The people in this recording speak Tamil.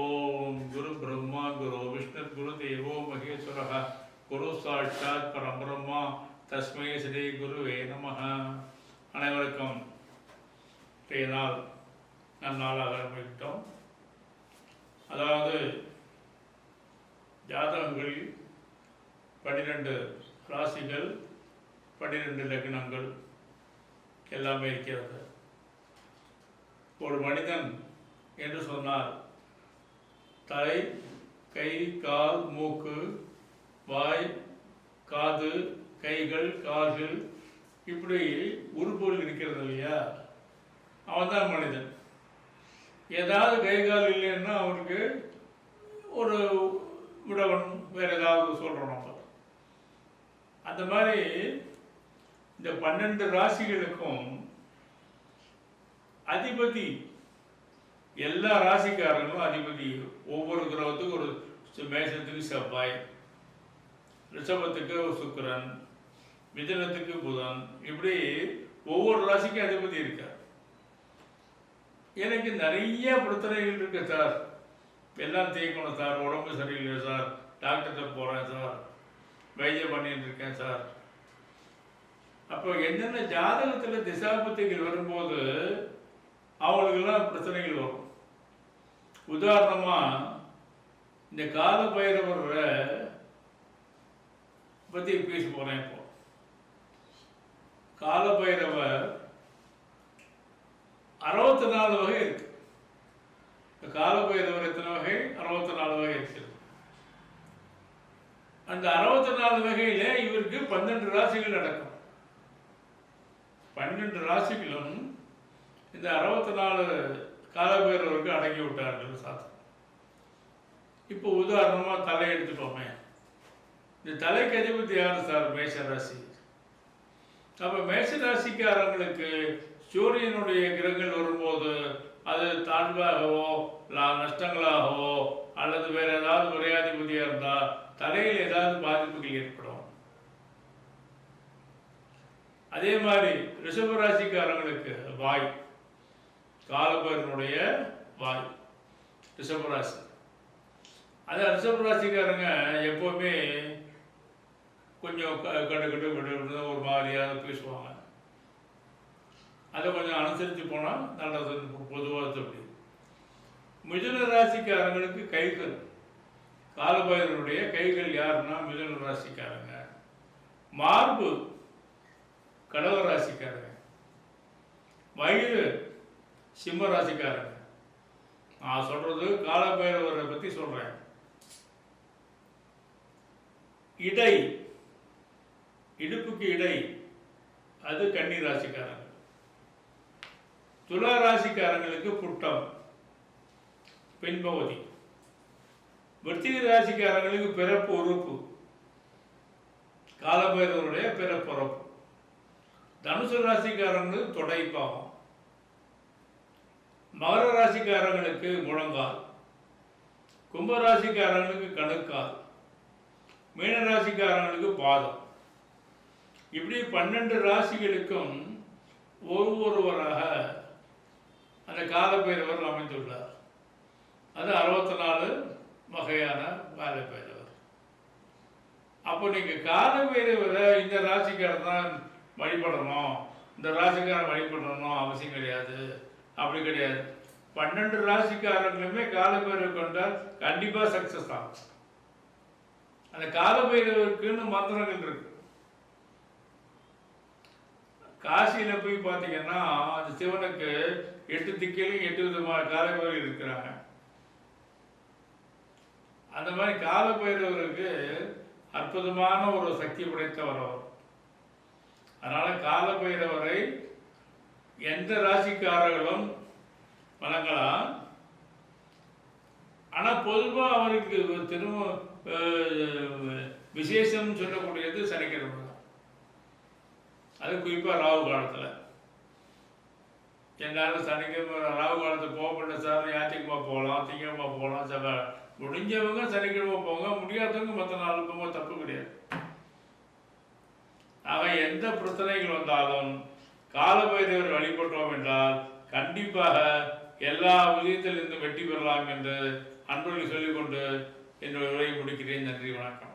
ஓம் குரு பிரம்மா குரு விஷ்ணு குரு தேவோ மகேஸ்வர. குரு சாட்சாத் பரபிரம்மா தஸ்மை ஸ்ரீ குருவே நம அனைவருக்கும் இன்றைய நாள் நன்னாளாக ஆரம்பிக்கிட்டோம் அதாவது ஜாதகங்களில் பன்னிரெண்டு ராசிகள் பன்னிரெண்டு லக்னங்கள் எல்லாமே இருக்கிறது. ஒரு மனிதன் என்று சொன்னார் தலை கை கால் மூக்கு வாய் காது கைகள் கால்கள். இப்படி உறுப்புகள் இருக்கிறது இல்லையா? அவன் தான் மனிதன். ஏதாவது கை கால் இல்லைன்னா அவனுக்கு ஒரு விடவன் வேற ஏதாவது சொல்கிறோம் நம்ம. அந்த மாதிரி இந்த பன்னெண்டு ராசிகளுக்கும் அதிபதி எல்லா ராசிக்காரங்களும் அதிபதி. ஒவ்வொரு கிரகத்துக்கும் ஒரு சு- மேஷத்துக்கு செவ்வாய். ரிஷபத்துக்கு சுக்கரன். மிதனத்துக்கு புதன். இப்படி ஒவ்வொரு ராசிக்கும் அதிபதி இருக்கார். எனக்கு நிறைய பிரச்சனைகள் இருக்கு சார். எல்லாம் தேய்க்கணும் சார். உடம்பு சரியில்லை சார். டாக்டர்கிட்ட போகிறேன் சார். வைத்தியம் பண்ணிட்டு இருக்கேன் சார். அப்போ என்னென்ன ஜாதகத்தில் திசாபத்துகள் வரும்போது அவங்களுக்கெல்லாம் பிரச்சனைகள் வரும். உதாரணமாக இந்த கால பைரவரை பற்றி பேச போகிறேன் இப்போ. கால பைரவர் அறுபத்தி நாலு வகை இருக்கு. இந்த கால பைரவர் எத்தனை வகை? அறுபத்தி நாலு வகை இருக்குது. அந்த அறுபத்தி நாலு வகையில இவருக்கு பன்னெண்டு ராசிகள் நடக்கும் பன்னெண்டு ராசிகளும் இந்த அறுபத்தி நாலு காலபேரவருக்கு அடங்கி விட்டார்கள் சாஸ்திரம் இப்போ உதாரணமா தலை எடுத்துட்டோமே இந்த தலைக்கு அதிபதி யார் சார்? மேஷ ராசி அப்ப மேஷ ராசிக்காரங்களுக்கு சூரியனுடைய கிரகங்கள் வரும்போது அது தாழ்வாகவோ லா- நஷ்டங்களாகவோ அல்லது வேற ஏதாவது உரையாதிபதியாக இருந்தால் தலையில் ஏதாவது பாதிப்புகள் ஏற்படும். அதே மாதிரி ரிஷபராசிக்காரங்களுக்கு வாய். காலபைரனுடைய வாய். ரிஷபராசி அது ரிஷபராசிக்காரங்க எப்போவுமே கொஞ்சம் க- கட்டு கட்டு ஒரு மாதிரியாக பேசுவாங்க. அதை கொஞ்சம் அனுசரித்து போனால் நல்லது. பொதுவாக அப்படி. மிதுன ராசிக்காரங்களுக்கு கைகள். காலபைரனுடைய கைகள் யாருன்னா மிதுன ராசிக்காரங்க. மார்பு கடக ராசிக்காரங்க. வயிறு சிம்ம ராசிக்காரங்க நான் சொல்றது காலபைரவரை பத்தி சொல்றேன். இடை. இடுப்புக்கு இடை. அது கன்னி ராசிக்காரங்க. துலா ராசிக்காரங்களுக்கு புட்டம். பெண்பகுதி விருத்திக ராசிக்காரங்களுக்கு பிறப்பு உறுப்பு. காலபைரவருடைய பிறப்புறப்பு. தனுசு ராசிக்காரங்களுக்கு தொடைப்பாகும். மகர ராசிக்காரங்களுக்கு முழங்கால். கும்ப ராசிக்காரங்களுக்கு கணுக்கால் மீன ராசிக்காரங்களுக்கு பாதம். இப்படி பன்னெண்டு ராசிகளுக்கும் ஒரு ஒருவராக அந்த காலப்பேரவர் அமைந்துள்ளார். அது அறுபத்தி நாலு வகையான காலப்பேரவர். அப்போ நீங்கள் காலப்பேரவரை இந்த ராசிக்காரர் தான் வழிபடணும். இந்த ராசிக்காரன் வழிபடணும் அவசியம் கிடையாது. அப்படி கிடையாது. பன்னெண்டு ராசிக்காரங்களுமே காலப்பேரவை கொண்டால் கண்டிப்பாக சக்ஸஸ் ஆகும். அந்த காலபைரவருக்குன்னு மந்திரங்கள் இருக்கு. காசியில போய் பார்த்தீங்கன்னா அந்த சிவனுக்கு எட்டு திக்கிலும் எட்டு விதமான காலபைரவர் இருக்கிறாங்க. அந்த மாதிரி காலபைரவருக்கு அற்புதமான ஒரு சக்தி படைத்தவர் அவர். அதனால காலபைரவரை எந்த ராசிக்காரர்களும் வணங்கலாம். ஆனால் பொதுவாக அவருக்கு திரும்ப விசேஷம் சொல்லக்கூடியது சனிக்கிழமை தான். அது குறிப்பாக ராகு காலத்தில். எல்லாரும் சனிக்கிழமை ராகு காலத்துக்கு போகப்பட்ட சார் யாத்திரமா போகலாம் திங்கமா போகலாம் சில முடிஞ்சவங்க சனிக்கிழமை போங்க முடியாதவங்க மற்ற நாள் போக தப்பு கிடையாது. ஆக எந்த பிரச்சனைகள் வந்தாலும் காலபைரவர் வழிபட்டோம் என்றால் கண்டிப்பாக எல்லா விதயத்திலிருந்து வெற்றி பெறலாம் என்று அன்புடன் சொல்லிக்கொண்டு என்னுடைய உரையை முடிக்கிறேன். நன்றி வணக்கம்.